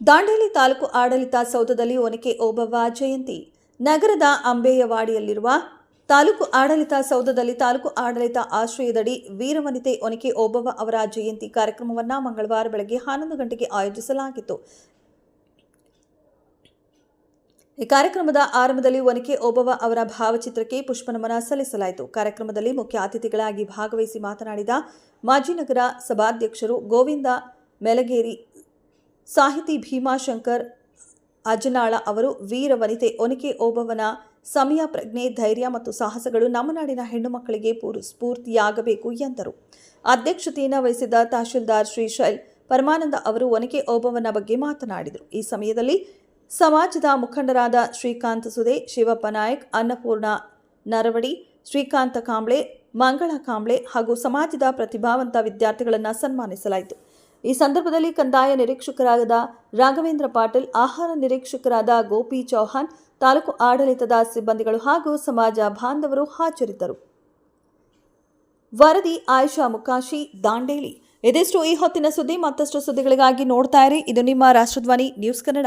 ದಾಂಡೇಲಿ ತಾಲೂಕು ಆಡಳಿತ ಸೌಧದಲ್ಲಿ ಒನಕೆ ಓಬವ್ವ ಜಯಂತಿ. ನಗರದ ಅಂಬೇಯವಾಡಿಯಲ್ಲಿರುವ ತಾಲೂಕು ಆಡಳಿತ ಸೌಧದಲ್ಲಿ ತಾಲೂಕು ಆಡಳಿತ ಆಶ್ರಯದಡಿ ವೀರವನಿತೆ ಒನಕೆ ಓಬವ್ವ ಅವರ ಜಯಂತಿ ಕಾರ್ಯಕ್ರಮವನ್ನು ಮಂಗಳವಾರ ಬೆಳಗ್ಗೆ ಹನ್ನೊಂದು ಗಂಟೆಗೆ ಆಯೋಜಿಸಲಾಗಿತ್ತು. ಈ ಕಾರ್ಯಕ್ರಮದ ಆರಂಭದಲ್ಲಿ ಒನಕೆ ಓಬವ್ವ ಅವರ ಭಾವಚಿತ್ರಕ್ಕೆ ಪುಷ್ಪನಮನ ಸಲ್ಲಿಸಲಾಯಿತು. ಕಾರ್ಯಕ್ರಮದಲ್ಲಿ ಮುಖ್ಯ ಅತಿಥಿಗಳಾಗಿ ಭಾಗವಹಿಸಿ ಮಾತನಾಡಿದ ಮಾಜಿ ನಗರ ಸಭಾಧ್ಯಕ್ಷರು ಗೋವಿಂದ ಮೆಲಗೇರಿ ಸಾಹಿತಿ ಭೀಮಾಶಂಕರ್ ಅಜನಾಳ ಅವರು ವೀರ ವನಿತೆ ಒನಕೆ ಓಬವನ ಸಮಯ, ಪ್ರಜ್ಞೆ, ಧೈರ್ಯ ಮತ್ತು ಸಾಹಸಗಳು ನಮ್ಮ ನಾಡಿನ ಹೆಣ್ಣು ಮಕ್ಕಳಿಗೆ ಪೂರ್- ಸ್ಫೂರ್ತಿಯಾಗಬೇಕು ಎಂದರು. ಅಧ್ಯಕ್ಷತೆಯನ್ನು ವಹಿಸಿದ್ದ ತಹಶೀಲ್ದಾರ್ ಶ್ರೀಶೈಲ್ ಪರಮಾನಂದ ಅವರು ಒನಕೆ ಓಬವನ ಬಗ್ಗೆ ಮಾತನಾಡಿದರು. ಈ ಸಮಯದಲ್ಲಿ ಸಮಾಜದ ಮುಖಂಡರಾದ ಶ್ರೀಕಾಂತ್ ಸುದೆ ಶಿವಪ್ಪ ನಾಯಕ್, ಅನ್ನಪೂರ್ಣ ನರವಡಿ, ಶ್ರೀಕಾಂತ ಕಾಂಬ್ಳೆ, ಮಂಗಳ ಕಾಂಬ್ಳೆ ಹಾಗೂ ಸಮಾಜದ ಪ್ರತಿಭಾವಂತ ವಿದ್ಯಾರ್ಥಿಗಳನ್ನು ಸನ್ಮಾನಿಸಲಾಯಿತು. ಈ ಸಂದರ್ಭದಲ್ಲಿ ಕಂದಾಯ ನಿರೀಕ್ಷಕರಾದ ರಾಘವೇಂದ್ರ ಪಾಟೀಲ್, ಆಹಾರ ನಿರೀಕ್ಷಕರಾದ ಗೋಪಿ ಚೌಹಾನ್ ತಾಲೂಕು ಆಡಳಿತದ ಸಿಬ್ಬಂದಿಗಳು ಹಾಗೂ ಸಮಾಜ ಬಾಂಧವರು ಹಾಜರಿದ್ದರು. ವರದಿ ಆಯುಷಾ ಮುಕಾಶಿ ದಾಂಡೇಲಿ. ಇದಿಷ್ಟು ಈ ಹೊತ್ತಿನ ಸುದ್ದಿ. ಮತ್ತಷ್ಟು ಸುದ್ದಿಗಳಿಗಾಗಿ ನೋಡ್ತಾ ಇರಿ. ಇದು ನಿಮ್ಮ ರಾಷ್ಟ್ರಧ್ವನಿ, ನ್ಯೂಸ್ ಕನ್ನಡ.